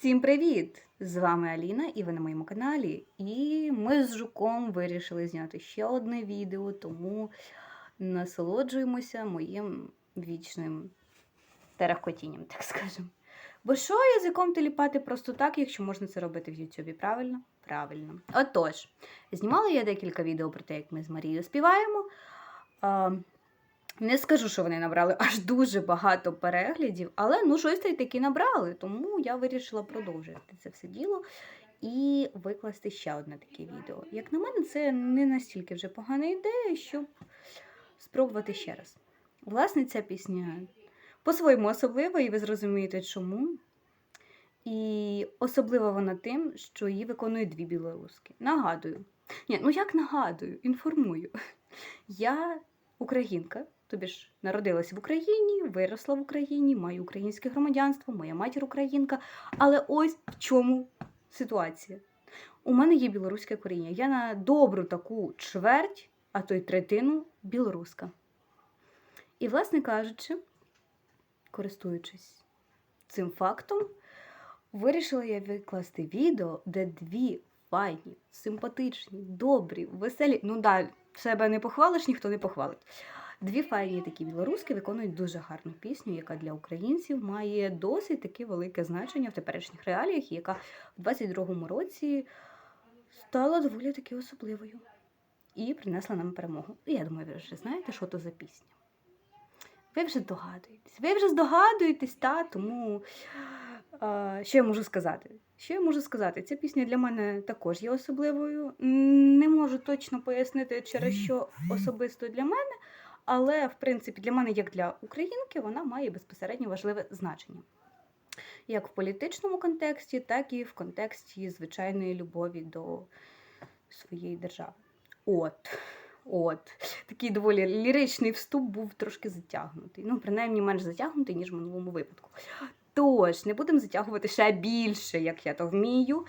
Всім привіт! З вами Аліна і ви на моєму каналі. І ми з Жуком вирішили зняти ще одне відео, тому насолоджуємося моїм вічним терахкотінням, так скажемо. Бо що язиком теліпати просто так, якщо можна це робити в Ютубі, правильно? Правильно. Отож, знімала я декілька відео про те, як ми з Марією співаємо. Не скажу, що вони набрали аж дуже багато переглядів, але ну щось таки набрали, тому я вирішила продовжити це все діло і викласти ще одне таке відео. Як на мене, це не настільки вже погана ідея, щоб спробувати ще раз. Власне, ця пісня по-своєму особлива, і ви зрозумієте, чому. І особлива вона тим, що її виконують дві білоруски. Нагадую. Ні, ну як нагадую, інформую. Я українка, тобі ж народилася в Україні, виросла в Україні, маю українське громадянство, моя матір українка. Але ось в чому ситуація. У мене є білоруське коріння. Я на добру таку чверть, а то й третину білоруска. І, власне кажучи, користуючись цим фактом, вирішила я викласти відео, де дві файні, симпатичні, добрі, веселі. Ну да, себе не похвалиш, ніхто не похвалить. Дві файні такі білоруски виконують дуже гарну пісню, яка для українців має досить таке велике значення в теперішніх реаліях, яка в 22-му році стала доволі таки особливою і принесла нам перемогу. І я думаю, ви вже знаєте, що то за пісня. Ви вже здогадуєтесь. Ви вже здогадуєтесь, та тому а, що я можу сказати? Що я можу сказати? Ця пісня для мене також є особливою. Не можу точно пояснити, через що особисто для мене, але в принципі для мене, як для українки, вона має безпосередньо важливе значення. Як в політичному контексті, так і в контексті звичайної любові до своєї держави. От. От, такий доволі ліричний вступ був трошки затягнутий. Ну, принаймні менш затягнутий, ніж в минулому випадку. Тож, не будемо затягувати ще більше, як я то вмію.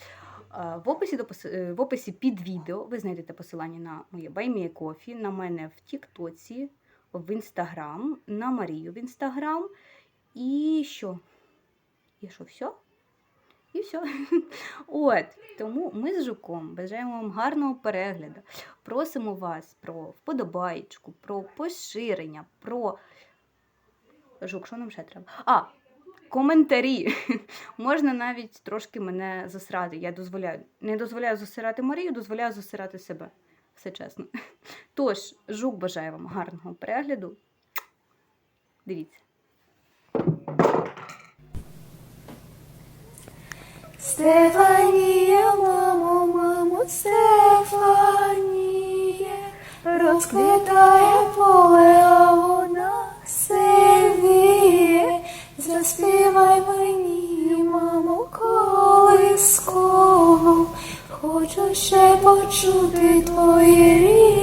В описі, до, е, в описі під відео ви знайдете посилання на моє Баймія Кофі, на мене в Тіктоці, в Інстаграм, на Марію в Інстаграм. І що? І що, все? І все. От, тому ми з Жуком бажаємо вам гарного перегляду. Просимо вас про вподобаєчку, про поширення, про. Жук, що нам ще треба? А, коментарі. Можна навіть трошки мене засрати. Я дозволяю. Не дозволяю засирати Марію, дозволяю засирати себе. Все чесно. Тож, жук бажаю вам гарного перегляду. Дивіться. Стефанія, мамо, мамо, Стефанія, розквітає хочу ще почути твої